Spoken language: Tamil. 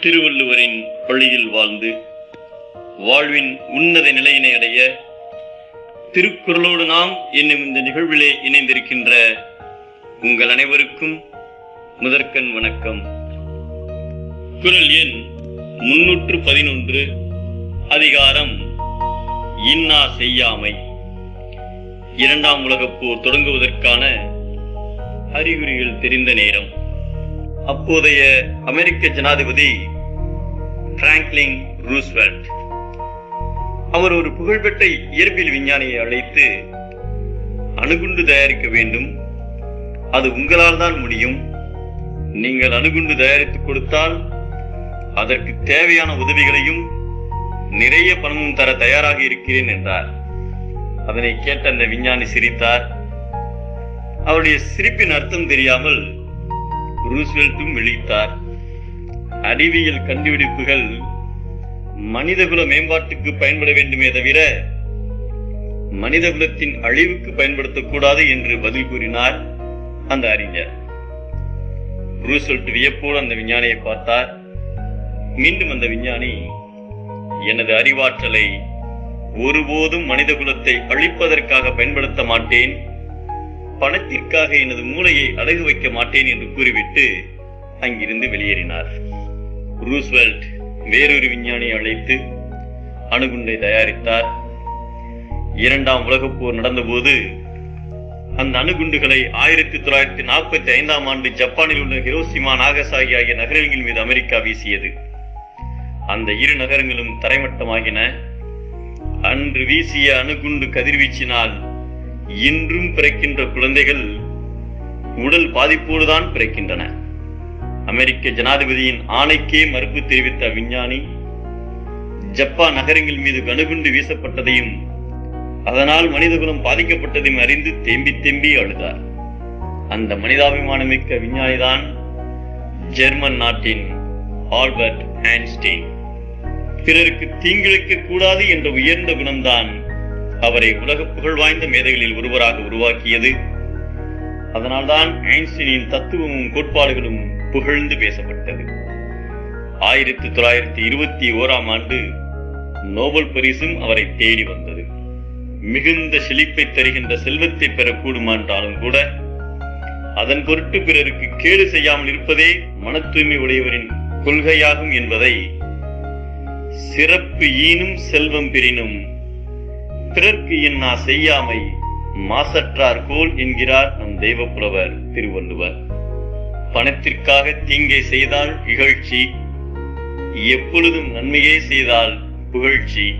திருவள்ளுவரின் பள்ளியில் வாழ்ந்து வாழ்வின் உன்னத நிலையினை அடைய திருக்குறளோடு நாம் என்னும் இந்த நிகழ்விலே இணைந்திருக்கின்ற உங்கள் அனைவருக்கும் முதற்கண் வணக்கம். குறள் எண் முன்னூற்று பதினொன்று அதிகாரம் இன்னா செய்யாமை. இரண்டாம் உலகப் போர் தொடங்குவதற்கான அறிகுறிகள் தெரிந்த நேரம். அப்போதைய அமெரிக்க ஜனாதிபதி பிராங்க்லின் ரூஸ்வெல்ட் அவர் ஒரு புகழ்பெற்ற இயற்பியல் விஞ்ஞானியை அழைத்து அணுகுண்டு தயாரிக்க வேண்டும். அது உங்களால் தான் முடியும். நீங்கள் அணுகுண்டு தயாரித்து கொடுத்தால் அதற்கு தேவையான உதவிகளையும் நிறைய பணமும் தர தயாராக இருக்கிறேன் என்றார். அதனை கேட்ட அந்த விஞ்ஞானி சிரித்தார். அவருடைய சிரிப்பின் அர்த்தம் தெரியாமல் ரூஸ்வெல்ட்டும் விழித்தார். அறிவியல் கண்டுபிடிப்புகள் மனிதகுல மேம்பாட்டுக்கு பயன்பட வேண்டுமே தவிர மனிதகுலத்தின் அழிவுக்கு பயன்படுத்தக்கூடாது என்று பதில் கூறினார் அந்த அறிஞர். ரூஸ்வெல்ட் வியப்போடு அந்த விஞ்ஞானியை பார்த்தார். மீண்டும் அந்த விஞ்ஞானி எனது அறிவாற்றலை ஒருபோதும் மனிதகுலத்தை அழிப்பதற்காக பயன்படுத்த மாட்டேன். பணத்திற்காக எனது மூளையை அடகு வைக்க மாட்டேன் என்று கூறிவிட்டு அங்கிருந்து வெளியேறினார். ரூஸ்வெல்ட் வேறொரு விஞ்ஞானியை அழைத்து அணுகுண்டை தயாரித்தார். இரண்டாம் உலகப் போர் நடந்தபோது அந்த அணுகுண்டுகளை ஆயிரத்தி தொள்ளாயிரத்தி நாற்பத்தி ஐந்தாம் ஆண்டு ஜப்பானில் உள்ள ஹிரோசிமா நாகசாகி ஆகிய நகரங்கள் மீது அமெரிக்கா வீசியது. அந்த இரு நகரங்களும் தரைமட்டமாகின. அன்று வீசிய அணுகுண்டு கதிர்வீச்சினால் இன்றும் பிறக்கின்ற குழந்தைகள் உடல் பாதிப்போடுதான் பிறக்கின்றன. அமெரிக்க ஜனாதிபதியின் ஆணைக்கே மறுப்பு தெரிவித்த விஞ்ஞானி ஜப்பான் நகரங்கள் மீது கணுகுண்டு வீசப்பட்டதையும் அதனால் மனிதகுலம் பாதிக்கப்பட்டதையும் அறிந்து தேம்பி தேம்பி அழுதார். அந்த மனிதாபிமானமிக்க விஞ்ஞானிதான் ஜெர்மன் நாட்டின் ஆல்பர்ட் ஐன்ஸ்டீன். பிறருக்கு தீங்கிழைக்க கூடாது என்ற உயர்ந்த குணம்தான் அவரை உலக புகழ் வாய்ந்த மேதைகளில் ஒருவராக உருவாக்கியது. அதனால்தான் ஐன்ஸ்டீனின் தத்துவமும் கோட்பாடுகளும் புகழ்ந்து பேசப்பட்டது. ஆயிரத்தி தொள்ளாயிரத்தி இருபத்தி ஓராம் ஆண்டு நோபல் பரிசும் அவரை தேடி வந்தது. மிகுந்த செழிப்பை தருகின்ற செல்வத்தை பெறக்கூடுமான்றாலும் கூட அதன் பொருட்டு பிறருக்கு கேடு செய்யாமல் இருப்பதே மன தூய்மை உடையவரின் கொள்கையாகும் என்பதை சிறப்பு ஈனும் செல்வம் பெறினும் பிறர்க்கு என்னா செய்யாமை மாசற்றார் கோல் என்கிறார் நம் தெய்வப்புலவர் திருவள்ளுவர். பணத்திற்காக தீங்கை செய்தால் இகழ்ச்சி எப்பொழுதும் நன்மையே செய்தால் புகழ்ச்சி.